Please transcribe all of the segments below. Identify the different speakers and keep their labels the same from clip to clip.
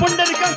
Speaker 1: புண்டரிக்கம்.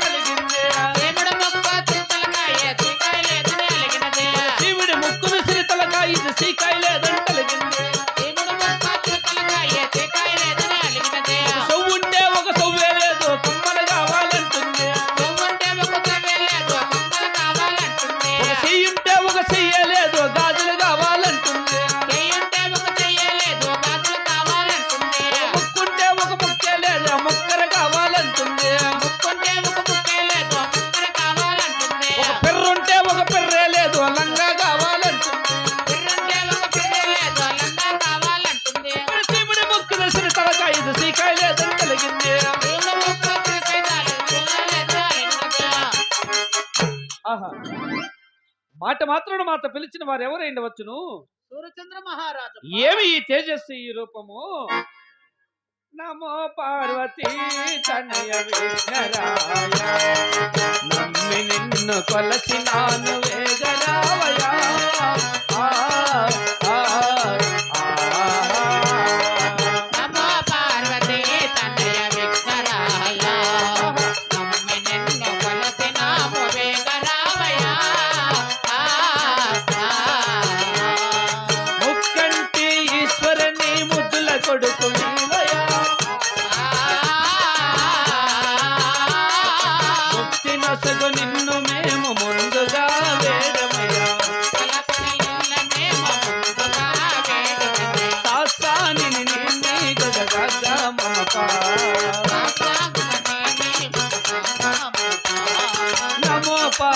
Speaker 1: కలిగిందే. చంద్రుడు మాత పిలిచిన వారు ఎవరై ఉండవచ్చును
Speaker 2: సూర్యచంద్ర మహారాజు.
Speaker 1: ఏమి ఈ తేజస్సు ఈ రూపము? నమో పార్వతీ తనయ నమ్మి నిన్ను కొలసినాను
Speaker 2: వేదరావయ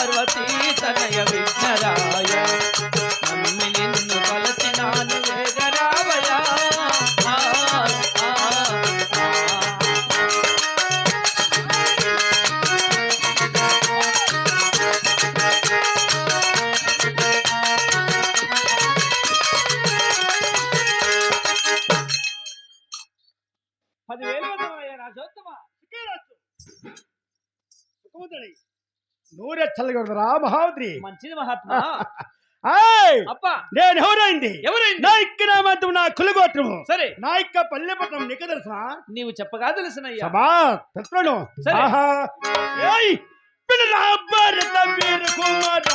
Speaker 2: పార్వతీ తనయ విఘ్నరాయ. నమ్మి నిన్ను
Speaker 1: కొలచినాను వేగరావయ. పదివేలు రాజోత్తమ
Speaker 3: సుఖముదడి నూరెచ్చలకూడదురా మహావద్రి.
Speaker 1: మంచిది మహాత్మా.
Speaker 3: నేను ఎవరైంది
Speaker 1: ఎవరైంది?
Speaker 3: నా ఇక్క నామంతం నా కులగోత్రము.
Speaker 1: సరే.
Speaker 3: నా ఇక్క పల్లెపట్నం నీకు తెలుసా?
Speaker 1: నీవు చెప్పగా తెలిసిన
Speaker 3: అబ్బా తెలుసును
Speaker 1: సరే.
Speaker 3: పిల్లల అబ్బా రెడ్డ కుమార్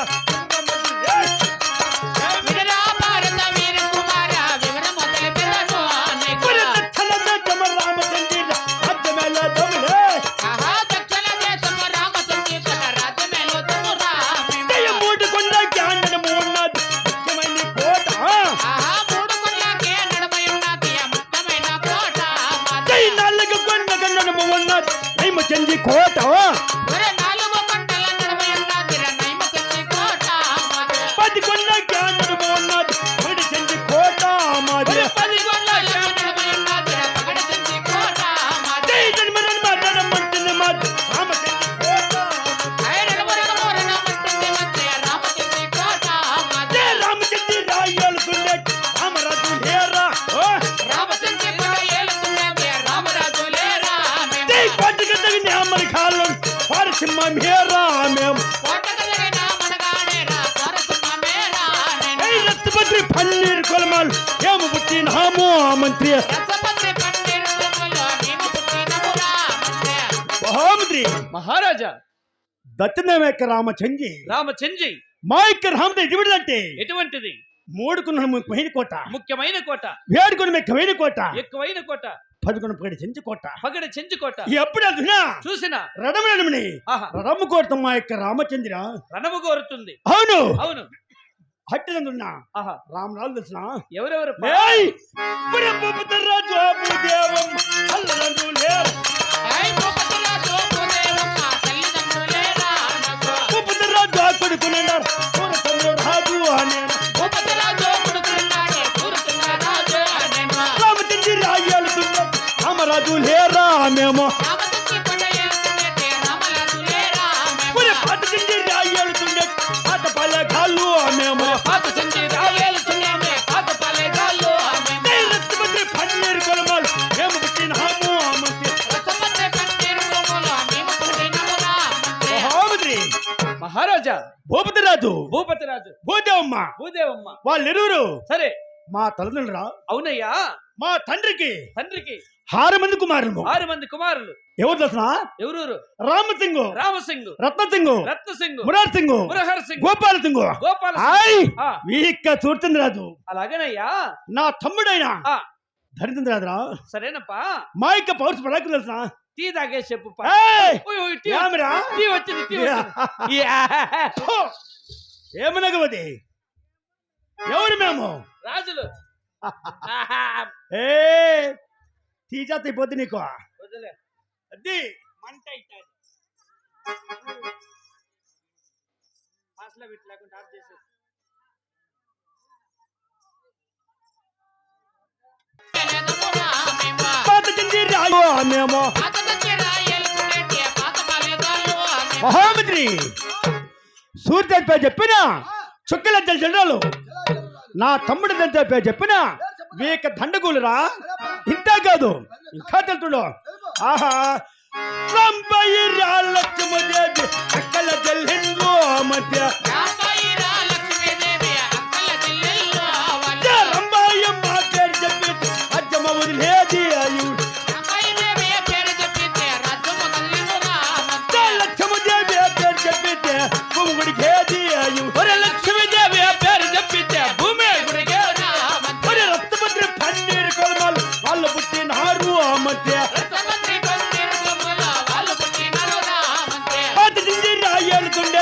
Speaker 3: మహామంత్రి
Speaker 1: మహారాజా.
Speaker 3: దత్తనేమేక రామచంజి.
Speaker 1: రామచంజి.
Speaker 3: మా యొక్క రామద ఎటువంటిదంటే
Speaker 1: ఎటువంటిది?
Speaker 3: మూడుకున్న ముఖ్యమైన కోట.
Speaker 1: ముఖ్యమైన కోట.
Speaker 3: వేడుకున్న ముఖ్యమైన కోట.
Speaker 1: ఎక్కువైన కోట.
Speaker 3: పదకొండు పగడి చెంచుకోట
Speaker 1: పగడి చెంచుకోట
Speaker 3: ఎప్పుడు అదినా?
Speaker 1: చూసిన. రణమరణమని
Speaker 3: రణము కోరుతాం మా యొక్క రామచంద్ర
Speaker 1: రణము కోరుతుంది.
Speaker 3: అవును.
Speaker 1: అవును.
Speaker 3: హట్టినందున్నా
Speaker 1: ఆహా.
Speaker 3: రామరాజు తెలిసిన?
Speaker 1: ఎవరెవరు? ప-
Speaker 3: ఏయ్! పురపుత్రరాజు అబుదేవం
Speaker 2: మంత్రి.
Speaker 3: మహామంత్రి
Speaker 1: మహారాజా.
Speaker 3: భూపతిరాజు
Speaker 1: భూపతిరాజు
Speaker 3: భూదేవమ్మ.
Speaker 1: భూదేవమ్మ.
Speaker 3: వాళ్ళిరువురు.
Speaker 1: సరే.
Speaker 3: మా తల్లిదండ్రులు
Speaker 1: అవునయ్యా.
Speaker 3: మా తండ్రికి
Speaker 1: తండ్రికి
Speaker 3: ఆరు మంది కుమారులు.
Speaker 1: ఆరు మంది కుమారులు.
Speaker 3: ఎవరు తెలిసిన
Speaker 1: ఎవరూరు?
Speaker 3: రామసింగ్
Speaker 1: రామసింగ్
Speaker 3: రత్నసింగ్
Speaker 1: రత్నసింగ్
Speaker 3: మురార్ సింగ్
Speaker 1: మురహర్ సింగ్
Speaker 3: గోపాల సింగ్
Speaker 1: గోపాల
Speaker 3: వీక్క సూర్చంద్రరాజు
Speaker 1: అలాగేనయ్యా.
Speaker 3: నా తమ్ముడైన.
Speaker 1: ఆ.
Speaker 3: ధరిచంద్రరాజురా
Speaker 1: సరేనప్పా.
Speaker 3: మా యొక్క పౌరుష పరాకు తెలుసా?
Speaker 1: టీ తాగే చెప్పు టీ? వచ్చింది, వచ్చింది!
Speaker 3: ఏమనగవది? ఎవరు మేము?
Speaker 1: రాజులు.
Speaker 3: ఏ తీజా అయిపోద్ది నీకు. అది.
Speaker 1: మంట ఇట్టాది. మాస్లో పెట్టి లేకుండా ఆఫ్
Speaker 2: మేము.
Speaker 3: మహామంత్రి సూర్యరాజు పేరు చెప్పిన? చుక్కలంచెల జనరాలు నా తమ్ముడు దంత పేరు చెప్పిన? వీక దండగులురా? ఇంతే కాదు. ఇంకా తెలుతుండో ఆహా. రంభయి రాలక్ష్మదేవి అక్కల చెల్లిందో మధ్య.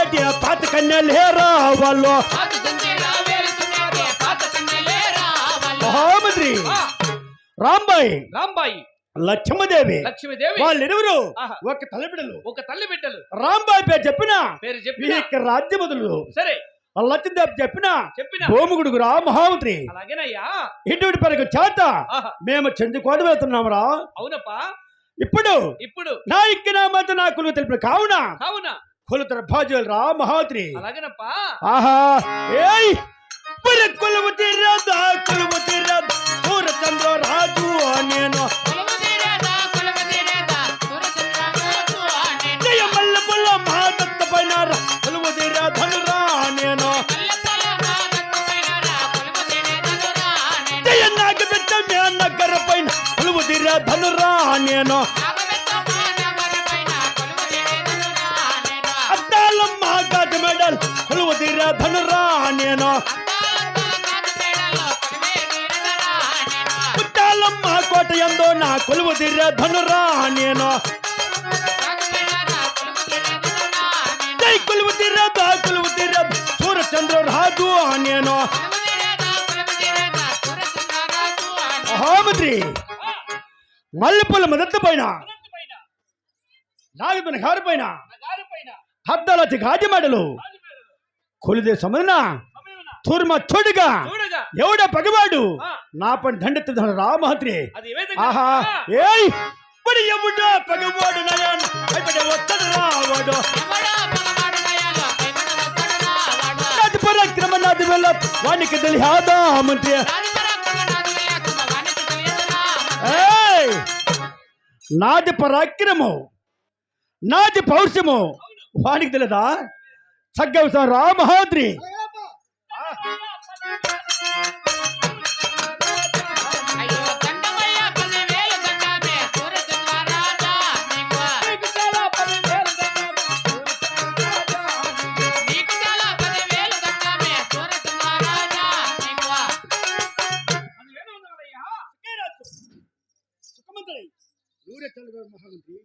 Speaker 3: రాయేలుతుండేటి ఆ పాత వాళ్ళు. మహామంత్రి రాంబాయి
Speaker 1: రాంబాయి
Speaker 3: లక్ష్మదేవి
Speaker 1: లక్ష్మీదేవి
Speaker 3: వాళ్ళిరువురు. ఒక తలబిడలు
Speaker 1: ఒక తల్లి బిడ్డలు
Speaker 3: రాంబాయి పేరు చెప్పిన
Speaker 1: పేరు
Speaker 3: మీ
Speaker 1: చెప్పిన
Speaker 3: యొక్క రాజ్యముదులు
Speaker 1: సరే
Speaker 3: లక్ష్మీదేవి చెప్పిన
Speaker 1: చెప్పిన
Speaker 3: భూముగుడుగురా మహామంత్రి
Speaker 1: అలాగేనయ్యా
Speaker 3: ఇటువంటి పరకు చేత మేము చెందుకోట వెళ్తున్నామురా
Speaker 1: అవునప్పా
Speaker 3: ఇప్పుడు
Speaker 1: ఇప్పుడు
Speaker 3: నా ఇక్క నా మధ్య నా కులు తెలిపిన కావున
Speaker 1: కావున
Speaker 3: కొలుతర భాజులు రా మహాత్రి
Speaker 1: అలాగేనప్పా.
Speaker 3: ఆహా! ఏయ్! మరి కొలువు తీరదా కొలువు తీరదా పూర చంద్ర రాజు నేను
Speaker 2: కొలువు తీరేదా, కొలువు తీరేదా, సూర్యచంద్రరాజు అనేను.
Speaker 3: జయ మల్ల పుల్ల మా దత్త పైన కొలువు తీరధనురా నేను
Speaker 2: కొలువు
Speaker 3: తీరధనురా నేను
Speaker 2: కొలువే.
Speaker 3: పుట్టాలమ్మ కోట ఎందో నా కొలువు నేను
Speaker 2: కొలువు తీరేదనురా అనేను.
Speaker 3: జై కొలువు తీరదా కొలువు తీరద సూర చంద్ర రాజు నేను
Speaker 2: కొలువు కొలువు.
Speaker 3: మహామంత్రి మల్లెపూల మొదటి పైన
Speaker 1: అనంత పైన
Speaker 3: నాగపైన గారి పైన
Speaker 1: నా గారి పైన
Speaker 3: హద్దలచి గాజి మెడలు కొలిదే సమయన తూర్మ
Speaker 1: చూడగా
Speaker 3: ఎవడ పగవాడు? నా పని దండెత్తున రామహత్రి ఆహా. ఏయ్! మరి ఎవడో పగవాడు నయన్? భయపడే వత్తడు రావాడు.
Speaker 2: ఎవడో పగవాడు నయాలో పైబడి వస్తాడురా వాడు.
Speaker 3: నాటి పరాక్రమ నాది వెళ్ళ వానికి తెలియదా మంత్రి? నాది పరాక్రమం నాది పౌరుషము. వానికి తెలియదా? సగ్గవ రామహాద్రి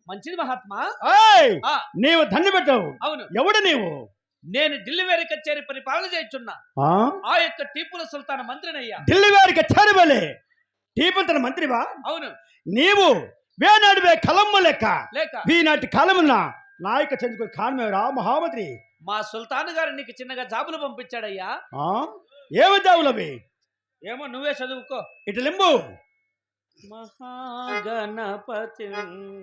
Speaker 1: మంచిది మహాత్మా.
Speaker 3: నీవు దండ పెట్టావు
Speaker 1: అవును.
Speaker 3: ఎవడు నీవు?
Speaker 1: నేను ఢిల్లీ వేరే కచేరి పరిపాలన చేయుచున్నా
Speaker 3: ఆ?
Speaker 1: యొక్క టీపుల సుల్తాన్ మంత్రినయ్యా.
Speaker 3: ఢిల్లీ వారికి చేరవలే టీపుతన మంత్రివా?
Speaker 1: అవును.
Speaker 3: నీవు వేనాడివే కలమ్మ లెక్క.
Speaker 1: లేక?
Speaker 3: ఈనాటి కాలమున నాయక చంద్రుడు కానమేరా మహామంత్రి
Speaker 1: మా సుల్తాన్ గారు నీకు చిన్నగా జాబులు పంపించాడయ్యా.
Speaker 3: ఆ? ఏమదావులవి
Speaker 1: ఏమో నువ్వే చదువుకో.
Speaker 3: ఇటు లింబు.
Speaker 1: మహాగణపతి
Speaker 3: ఏయ్,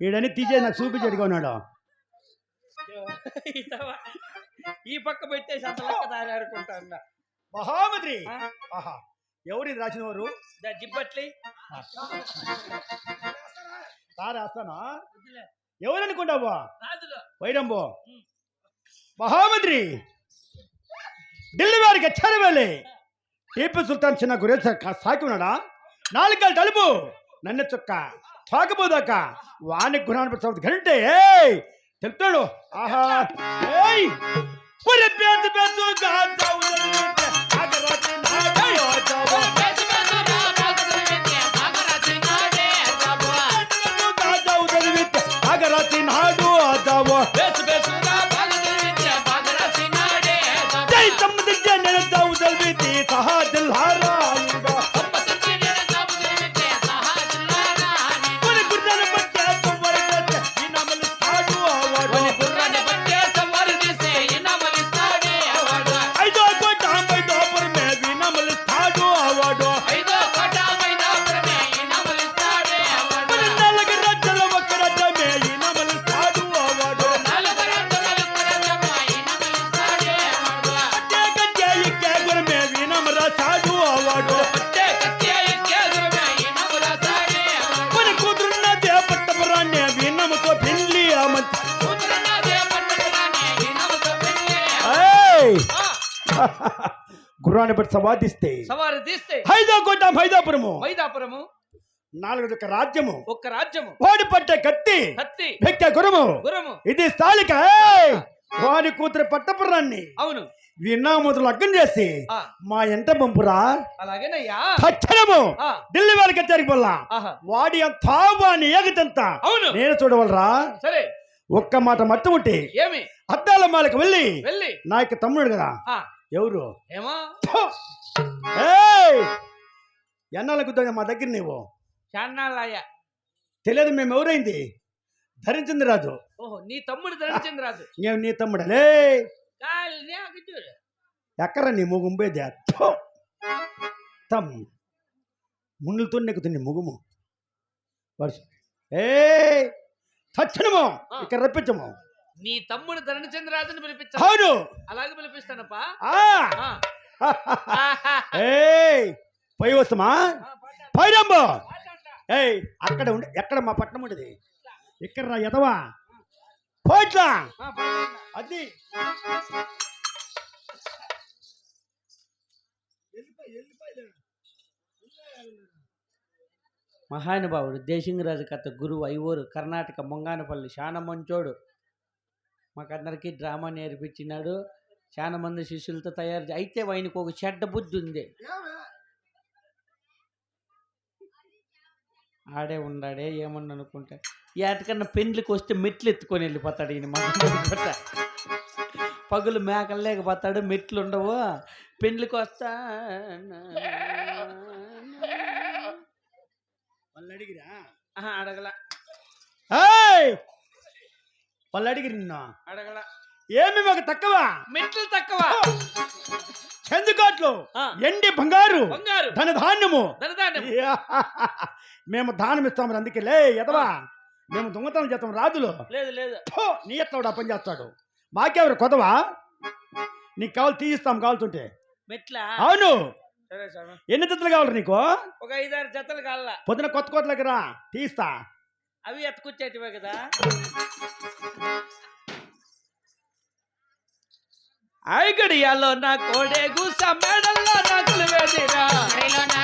Speaker 3: ఈడని తీసే నాకు చూపించడుగా ఉన్నాడు
Speaker 1: ఈ పక్క పెట్టేసి అంత లెక్క తయారనుకుంటా ఉన్నా
Speaker 3: మహామంత్రి
Speaker 1: ఆ?
Speaker 3: ఆహా. ఎవరి రాసిన వారు?
Speaker 1: దా జిబ్బట్లి.
Speaker 3: రాస్తానా? ఎవరనుకుంటావా?
Speaker 1: రాజులు
Speaker 3: వైరంబో. మహామంత్రి ఢిల్లీ వారికి చెరవేలే టీపు సుల్తాన్ చిన్న గురే సాకి ఉన్నాడా? నాలుగు తలుపు! నన్ను చుక్క! తాకపోదాక వాణి గుణాన్ని చదువు గంటే ఏయ్! చెప్తాడు ఆహా! ఏయ్! ఒరే పేద పేదగా గుర్రాన్ని బట్టి సవాదిస్తే
Speaker 1: సవారి తీస్తే
Speaker 3: హైదో కోట హైదాపురము
Speaker 1: వైదాపురము
Speaker 3: నాలుగు రాజ్యము.
Speaker 1: ఒక్క రాజ్యము.
Speaker 3: ఓడి పట్టే కత్తి.
Speaker 1: కత్తి.
Speaker 3: వ్యక్తి గురము.
Speaker 1: గురము.
Speaker 3: ఇది స్థాళిక ఏయ్! వాని కూతురు పట్టపురాన్ని.
Speaker 1: అవును.
Speaker 3: విన్నా మొదలు లగ్గం చేసి మా ఎంట పంపురా
Speaker 1: అలాగేనయ్యా.
Speaker 3: తక్షణము ఢిల్లీ వాళ్ళకి జరిగిపోల్లా వాడి అంతా వాని ఏగతంత.
Speaker 1: అవును.
Speaker 3: నేను చూడవలరా?
Speaker 1: సరే.
Speaker 3: ఒక్క మాట మట్టు ఉంటే
Speaker 1: ఏమి?
Speaker 3: అద్దాల మాలకు వెళ్ళి
Speaker 1: వెళ్ళి.
Speaker 3: నా యొక్క తమ్ముడు కదా. ఎవరు?
Speaker 1: ఏమో!
Speaker 3: ఎన్నాళ్ళ గుద్దా మా దగ్గర నీవు?
Speaker 1: చాన్నాళ్ళయ్యా
Speaker 3: తెలియదు మేము ఎవరైంది? ధరించింది రాజు.
Speaker 1: ఓహో నీ తమ్ముడు ధరించింది రాజు.
Speaker 3: నేను నీ
Speaker 1: అగిచూడు.
Speaker 3: ఎక్కర నీ ముగుంబేది తమ్. ముళ్ళుతో నెక్కుతుంది ముగుము ఏ తక్షణము! ఇక్కడ రప్పించము.
Speaker 1: నీ తమ్ముడు ధరణచంద్ర రాజుని పిలిపించా
Speaker 3: అవును.
Speaker 1: అలాగే పిలిపిస్తానప్పా.
Speaker 3: ఆ!
Speaker 1: ఆ.
Speaker 3: ఏయ్ పోయి వస్తామా? పైరంబో. ఏయ్ అక్కడ ఉండి ఎక్కడ మా పట్టణం ఉండేది? ఇక్కడ రా ఎదవా పోట్లా
Speaker 1: పట్ట.
Speaker 3: అది.
Speaker 1: మహానుభావుడు దేశింగరాజు కథ గురువు ఐవోరు కర్ణాటక మొంగానపల్లి చాలా మంచోడు మాకందరికీ డ్రామా నేర్పించినాడు. చాలా మంది శిష్యులతో తయారు అయితే ఆయనకు ఒక చెడ్డ బుద్ధి ఉంది. ఆడే ఉండాడే ఏమన్నా అనుకుంటా ఏటకన్నా పెండ్లికి వస్తే మెట్లు ఎత్తుకొని వెళ్ళిపోతాడు ఈయన మన పగులు మేకలు లేకపోతాడు మెట్లు ఉండవు పెండ్లికి వస్తా.
Speaker 3: వాళ్ళు అడిగిరా?
Speaker 1: అడగల.
Speaker 3: ఏయ్! వాళ్ళు అడిగిరి నిన్న.
Speaker 1: అడగల.
Speaker 3: ఏమి మాకు తక్కువ?
Speaker 1: మెట్లు తక్కువ.
Speaker 3: చందుకాట్లు. ఎండి బంగారు
Speaker 1: బంగారు.
Speaker 3: ధన ధాన్యము. మేము దానం ఇస్తాం అందుకే. లే ఎదవా మేము దొంగతనం చేస్తాం రాజులు.
Speaker 1: లేదు లేదు.
Speaker 3: నీ ఎట్లా పని చేస్తాడు? మాకెవరు కొదవా? నీకు కావాలి తీయిస్తాం కావాల్తుంటే.
Speaker 1: మెట్లా?
Speaker 3: అవును. ఎన్ని జతలు కావాలి నీకు?
Speaker 1: ఒక ఐదారు జతలు కావాల?
Speaker 3: పొద్దున కొత్త కోట్లకి రా. తీస్తా
Speaker 1: అవి ఎత్తుకొచ్చేటివే కదా. ఐగడియాలో నా కోడే గుస మేడల్లో నా కులవేదిరా
Speaker 2: అడిలో నా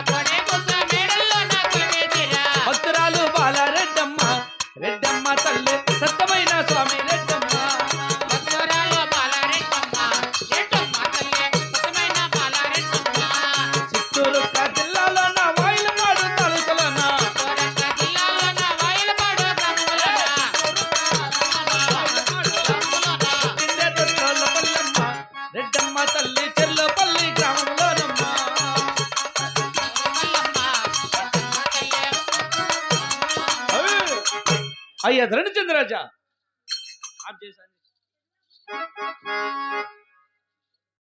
Speaker 1: భక్తురాలు బాల రెడ్డమ్మ రెడ్డమ్మ తల్లి సత్యమైన స్వామి రెడ్డి. आहेत रणचंद्राच्या